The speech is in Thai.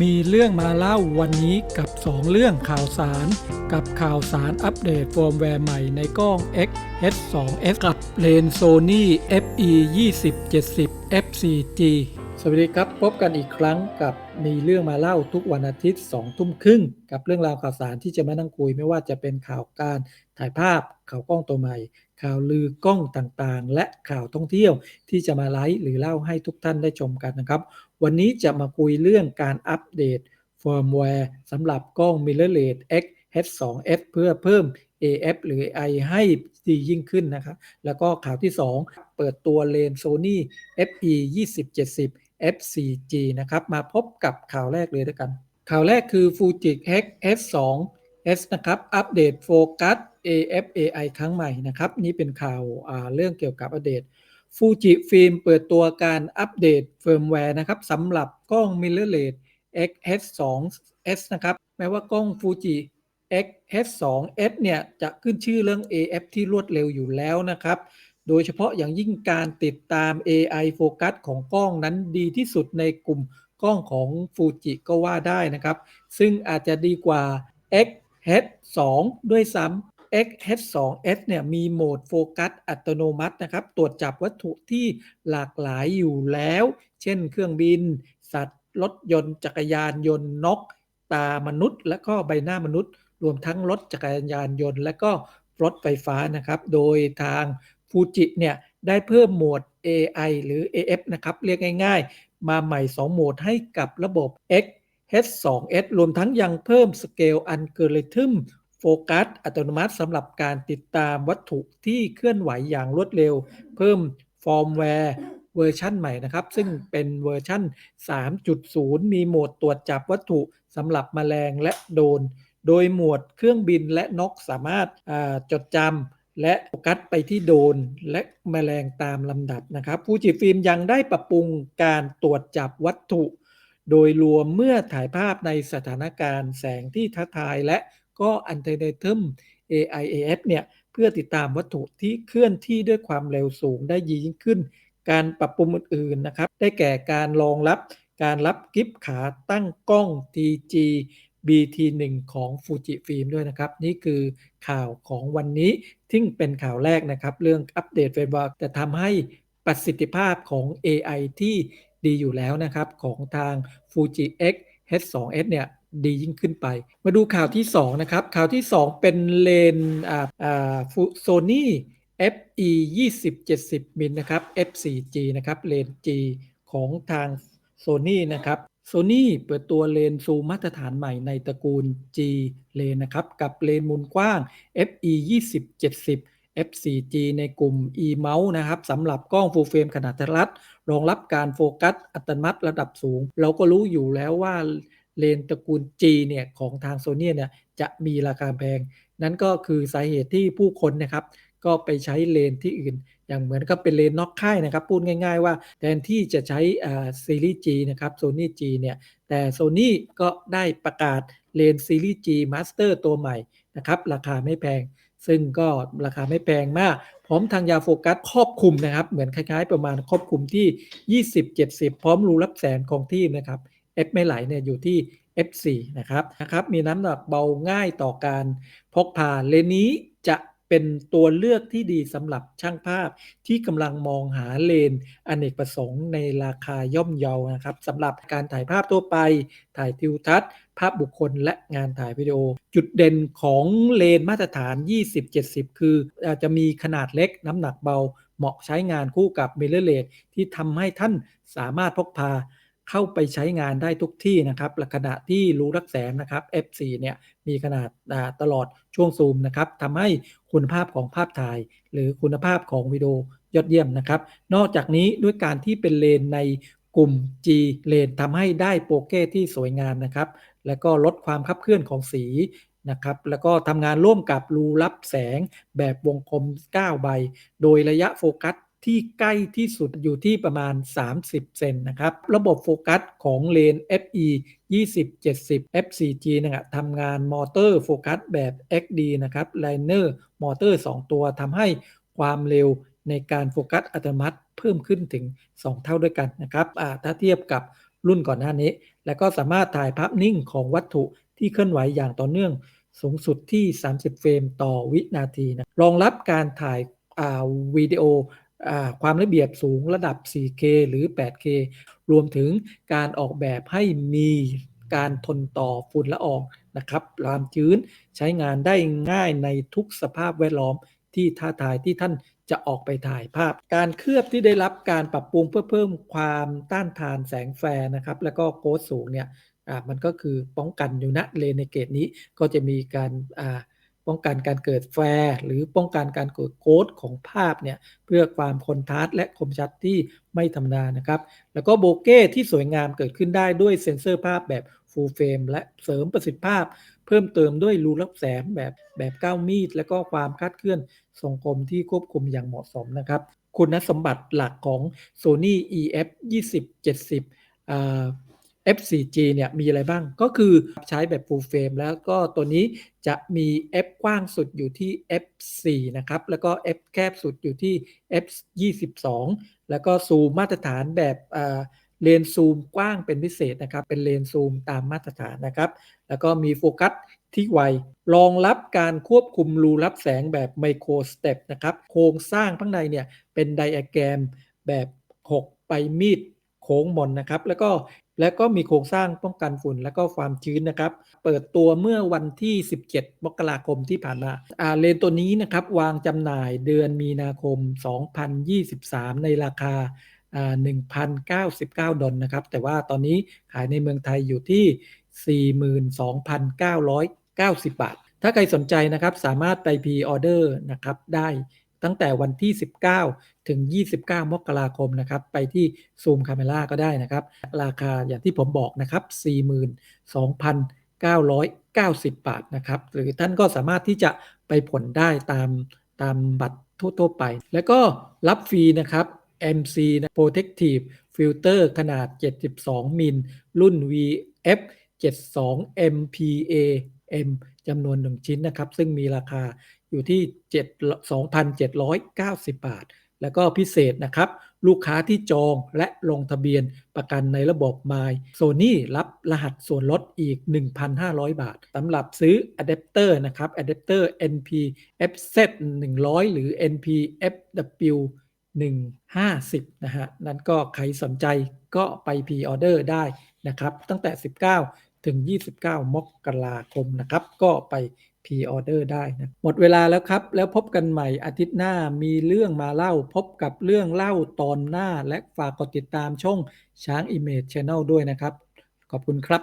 มีเรื่องมาเล่าวันนี้กับ 2 เรื่องข่าวสาร กับข่าวสารอัปเดตเฟิร์มแวร์ใหม่ในกล้อง X H2S กับเลนส์ Sony FE 2070 F4G สวัสดีครับพบกันอีกครั้งกับมีเรื่องมาเล่าทุกวันอาทิตย์2ทุ่มครึ่งกับเรื่องราวข่าวสารที่จะมานั่งคุยไม่ว่าจะเป็นข่าวการถ่ายภาพข่าวกล้องตัวใหม่ ข่าวลือกล้องต่างๆ และข่าวท่องเที่ยวที่จะมาไลฟ์หรือเล่าให้ทุกท่านได้ชมกันนะครับ วันนี้จะมาคุยเรื่องการอัปเดตเฟิร์มแวร์สำหรับกล้อง Mirrorless X H2S เพื่อเพิ่ม AF หรือ AI ให้ดียิ่งขึ้นนะครับแล้วก็ข่าวที่ 2 เปิดตัวเลนส์ Sony FE 2070 F4G นะครับ มาพบกับข่าวแรกเลยด้วยกัน ข่าวแรกคือ Fuji X S2S นะครับ อัปเดตโฟกัส AF AI ครั้งใหม่นะครับ นี่เป็นข่าวเรื่องเกี่ยวกับอัปเดตฟูจิฟิล์มเปิดตัวการอัปเดตเฟิร์มแวร์นะครับสำหรับกล้อง Mirrorless X H2S นะครับ แม้ว่ากล้องฟูจิ X H2S เนี่ย จะขึ้นชื่อเรื่อง AF ที่รวดเร็วอยู่แล้วนะครับ โดยเฉพาะอย่างยิ่งการติดตาม AI โฟกัสของกล้องนั้นดีที่สุดในกลุ่มกล้องของฟูจิก็ว่าได้นะครับ ซึ่งอาจจะดีกว่า X H2 ด้วยซ้ำ X H2S เนี่ยมีโหมดโฟกัสอัตโนมัตินะครับ ตรวจจับวัตถุที่หลากหลายอยู่แล้ว เช่นเครื่องบิน สัตว์ รถยนต์ จักรยานยนต์นก ตามนุษย์ และก็ใบหน้ามนุษย์ รวมทั้งรถจักรยานยนต์ และก็รถไฟฟ้านะครับ โดยทาง ฟูจิเนี่ยได้เพิ่มโหมด AI หรือ AF นะครับ เรียกง่ายๆ มาใหม่ 2 โหมดให้กับระบบ X H2S รวมทั้งยังเพิ่มสเกลอัลกอริทึมโฟกัสอัตโนมัติสำหรับการติดตามวัตถุที่เคลื่อนไหวอย่างรวดเร็ว เพิ่มฟอร์มแวร์เวอร์ชันใหม่นะครับ ซึ่งเป็นเวอร์ชัน3.0 มีโหมดตรวจจับวัตถุสำหรับแมลงและโดน โดยหมวดเครื่องบินและนกสามารถจดจำ และโฟกัสไปที่โดนและแมลงตามลำดับนะครับฟูจิฟิล์มยังได้ปรับปรุงการตรวจจับวัตถุ โดยรวมเมื่อถ่ายภาพในสถานการณ์แสงที่ท้าทายและก็อันเทอร์เนทึม AIAF เนี่ยเพื่อติดตามวัตถุที่เคลื่อนที่ด้วยความเร็วสูงได้ยิ่งขึ้น การปรับปรุงอื่นๆนะครับ ได้แก่การรองรับการรับกิฟขาตั้งกล้อง TG BT1 ของ Fujifilm ด้วยนะครับ นี่คือข่าวของวันนี้ที่เป็นข่าวแรกนะครับ เรื่องอัปเดตเฟรมเวิร์กจะทำให้ประสิทธิภาพของ AI ที่ดีอยู่แล้วนะครับ ของทาง Fuji X H2S เนี่ยดียิ่งขึ้นไป มาดูข่าวที่ 2 นะครับ ข่าวที่ 2 เป็นเลนอ่าอ่าโซนี่ FE 2070มิลนะครับ F4G นะครับเลน G ของทาง Sony นะครับ Sony เปิดตัวเลนซูมมาตรฐานใหม่ในตระกูล G เลนนะครับ กับเลนมุมกว้าง FE 2070 F4G ในกลุ่ม e mount นะครับสำหรับกล้อง full frame ขนาดทรัดรองรับการโฟกัสอัตโนมัติระดับสูง เราก็รู้อยู่แล้วว่าเลนตระกูล G เนี่ยของทางโซนี่เนี่ยจะมีราคาแพง นั่นก็คือสาเหตุที่ผู้คนนะครับ ก็ไปใช้เลนที่อื่น อย่างเหมือนกับเป็นเลนนอกค่ายนะครับ พูดง่าย ๆ ว่าแทนที่จะใช้ซีรีส์ G นะครับโซนี่ G เนี่ย แต่โซนี่ก็ได้ประกาศเลนซีรีส์ G Master ตัวใหม่นะครับ ราคาไม่แพง ซึ่งก็ราคาไม่แพงมาก พร้อมทางยาโฟกัสครอบคลุมนะครับ เหมือนคล้ายๆ ประมาณครอบคลุมที่ 20-70 พร้อมรูรับแสงของที่นะครับ F ไม่ไหลเนี่ยอยู่ที่ F4 นะครับนะครับ มีน้ำหนักเบาง่ายต่อการพกพาเลนนี้จะ เป็นตัวเลือกที่ดีสำหรับช่างภาพที่กำลังมองหาเลนอเนกประสงค์ในราคาย่อมเยานะครับสำหรับการถ่ายภาพทั่วไป ถ่ายทิวทัศน์ ภาพบุคคลและงานถ่ายวิดีโอ จุดเด่นของเลนมาตรฐาน 20-70 คืออาจจะมีขนาดเล็กน้ำหนักเบา เหมาะใช้งานคู่กับมิเรอร์เลสที่ทำให้ท่านสามารถพกพา เข้าไปใช้งานได้ทุกที่นะครับขณะที่รูรักแสงนะครับ F4 เนี่ยมีขนาดตลอดช่วงซูมนะครับทำให้คุณภาพของภาพถ่าย หรือคุณภาพของวิดีโอยอดเยี่ยมนะครับ นอกจากนี้ด้วยการที่เป็นเลนในกลุ่ม G เลนทำให้ได้โปรเกที่สวยงามนะครับ แล้วก็ลดความคับเคลื่อนของสีนะครับ แล้วก็ทำงานร่วมกับรูรับแสงแบบวงกลม 9 ใบ โดยระยะโฟกัส ที่ใกล้ที่สุดอยู่ที่ประมาณ 30 เซนนะครับ ระบบโฟกัสของเลน FE 2070 F4G นะครับทำงานมอเตอร์โฟกัสแบบ XD นะครับไลเนอร์มอเตอร์ 2 ตัวทำให้ความเร็วในการโฟกัสอัตโนมัติเพิ่มขึ้นถึง 2 เท่าด้วยกันนะครับถ้าเทียบกับรุ่นก่อนหน้านี้ แล้วก็สามารถถ่ายภาพนิ่งของวัตถุที่เคลื่อนไหวอย่างต่อเนื่องสูงสุดที่ 30 เฟรมต่อวินาทีนะรองรับการถ่ายวิดีโอ ความละเอียดสูงระดับ 4K หรือ 8K รวมถึงการออกแบบให้มีการทนต่อฝุ่นละอองนะครับความชื้นใช้งานได้ง่ายในทุกสภาพแวดล้อมที่ท้าทายที่ท่านจะออกไปถ่ายภาพ การเคลือบที่ได้รับการปรับปรุงเพื่อเพิ่มความต้านทานแสงแฟร์นะครับ แล้วก็โกดสูงเนี่ยมันก็คือป้องกันอยู่ณเลนในเกตนี้ก็จะมีการอ่า ป้องกันการเกิดแฟร์หรือป้องกันการเกิดโกดของภาพเนี่ยเพื่อความคอนทราสต์และคมชัดที่ไม่ธรรมดานะครับ แล้วก็โบเก้ที่สวยงามเกิดขึ้นได้ด้วยเซ็นเซอร์ภาพแบบ full frame และเสริมประสิทธิภาพ เพิ่มเติมด้วยรูรับแสงแบบแบบก้าวมีด และก็ความคาดเคลื่อนทรงกลมที่ควบคุมอย่างเหมาะสมนะครับ คุณสมบัติหลักของ Sony EF 2070 F4G เนี่ยมีอะไรบ้างก็คือใช้แบบ full frame แล้วก็ตัวนี้จะมี f กว้างสุดอยู่ที่ f4 นะครับ แล้วก็ f แคบสุดอยู่ที่ f22 แล้วก็ซูมมาตรฐานแบบเลนซูมกว้างเป็นพิเศษนะครับ เป็นเลนซูมตามมาตรฐานนะครับ แล้วก็มีโฟกัสที่ไว รองรับการควบคุมรูรับแสงแบบไมโครสเต็ปนะครับ โครงสร้างข้างในเนี่ยเป็นไดอะแกรมแบบ 6 ไปมีดโค้งมนนะครับ แล้วก็ แล้วก็มีโครงสร้างป้องกันฝุ่นและก็ความชื้นนะครับ เปิดตัวเมื่อวันที่ 17 มกราคมที่ผ่านมาอาเลนตัวนี้นะครับวางจำหน่ายเดือนมีนาคม 2023 ในราคา 1,099 ดอลนะครับ แต่ว่าตอนนี้ขายในเมืองไทยอยู่ที่ 42,990 บาท ถ้าใครสนใจนะครับสามารถไปพีออเดอร์นะครับได้ ตั้งแต่วันที่ 19 ถึง 29 มกราคมนะครับ ไปที่ซูมคาเมล่าก็ได้นะครับ ราคาอย่างที่ผมบอกนะครับ 42,990 บาทนะครับ หรือท่านก็สามารถที่จะไปผลได้ตามตามบัตรทั่วๆไป แล้วก็รับฟรีนะครับ MC Protective Filter ขนาด 72 มิล รุ่น VF 72 MPA M จำนวน 1 ชิ้นนะครับ ซึ่งมีราคา อยู่ที่2,790 บาท แล้วก็พิเศษนะครับ ลูกค้าที่จองและลงทะเบียนประกันในระบบ My Sony รับรหัสส่วนลดอีก 1,500 บาทสำหรับซื้ออะแดปเตอร์นะครับอะแดปเตอร์ NP FZ 100 หรือ NP FW 150 นะฮะ นั้นก็ใครสนใจก็ไปพีออเดอร์ได้นะครับ ตั้งแต่ 19 ถึง 29 มกราคมนะครับ ก็ไปพรีออเดอร์ได้นะหมดเวลาแล้วครับ แล้วพบกันใหม่อาทิตย์หน้ามีเรื่องมาเล่าพบกับเรื่องเล่าตอนหน้าและฝากกดติดตามช่องช้าง Image Channel ด้วยนะครับ ขอบคุณครับ